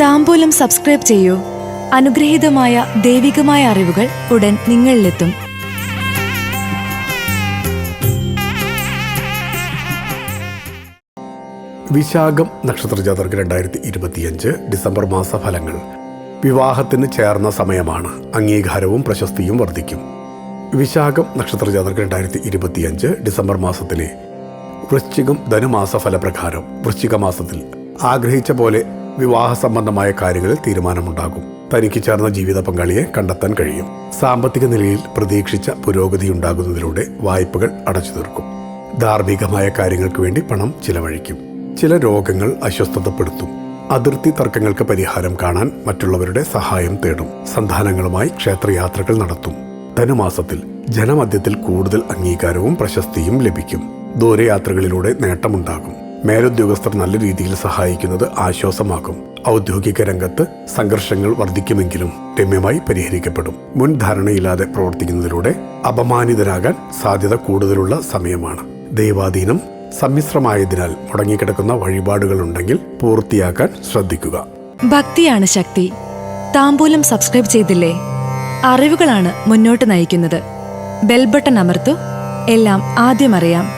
താമ്പൂലം subscribe ചെയ്യൂ. അനുഗ്രഹീതമായ ദൈവികമായ അറിവുകൾ ഉടൻ നിങ്ങളിലെത്തും. വിശാഖം നക്ഷത്ര ജാതർക്ക് രണ്ടായിരത്തി ഇരുപത്തിയഞ്ച് ഡിസംബർ മാസ ഫലങ്ങൾ വിവാഹത്തിന് ചേർന്ന സമയമാണ്. അംഗീകാരവും പ്രശസ്തിയും വർദ്ധിക്കും. വിശാഖം നക്ഷത്ര ജാതർക്ക് രണ്ടായിരത്തി ഇരുപത്തിയഞ്ച് ഡിസംബർ മാസത്തിലെ വൃശ്ചികം ധനുമാസ ഫലപ്രകാരം വൃശ്ചിക മാസത്തിൽ ആഗ്രഹിച്ച പോലെ വിവാഹ സംബന്ധമായ കാര്യങ്ങളിൽ തീരുമാനമുണ്ടാകും. തനിക്ക് ചേർന്ന ജീവിത പങ്കാളിയെ കണ്ടെത്താൻ കഴിയും. സാമ്പത്തിക നിലയിൽ പ്രതീക്ഷിച്ച പുരോഗതി ഉണ്ടാകുന്നതിലൂടെ വായ്പകൾ അടച്ചു തീർക്കും. ധാർമ്മികമായ കാര്യങ്ങൾക്ക് വേണ്ടി പണം ചിലവഴിക്കും. ചില രോഗങ്ങൾ അസ്വസ്ഥതപ്പെടുത്തും. അതിർത്തി തർക്കങ്ങൾക്ക് പരിഹാരം കാണാൻ മറ്റുള്ളവരുടെ സഹായം തേടും. സന്താനങ്ങളുമായി ക്ഷേത്രയാത്രകൾ നടത്തും. ധനുമാസത്തിൽ ജനമധ്യത്തിൽ കൂടുതൽ അംഗീകാരവും പ്രശസ്തിയും ലഭിക്കും. ദൂരയാത്രകളിലൂടെ നേട്ടമുണ്ടാകും. മേലുദ്യോഗസ്ഥർ നല്ല രീതിയിൽ സഹായിക്കുന്നത് ആശ്വാസമാക്കും. ഔദ്യോഗിക രംഗത്ത് സംഘർഷങ്ങൾ വർദ്ധിക്കുമെങ്കിലും രമ്യമായി പരിഹരിക്കപ്പെടും. മുൻ ധാരണയില്ലാതെ പ്രവർത്തിക്കുന്നതിലൂടെ അപമാനിതരാകാൻ സാധ്യത കൂടുതലുള്ള സമയമാണ്. ദൈവാധീനം സമ്മിശ്രമായതിനാൽ മുടങ്ങിക്കിടക്കുന്ന വഴിപാടുകളുണ്ടെങ്കിൽ പൂർത്തിയാക്കാൻ ശ്രദ്ധിക്കുക. ഭക്തിയാണ് ശക്തി. താമ്പൂലം സബ്സ്ക്രൈബ് ചെയ്തില്ലേ? അറിവുകളാണ് മുന്നോട്ട് നയിക്കുന്നത്. ബെൽബട്ടൺ അമർത്തു. എല്ലാം ആദ്യം അറിയാം.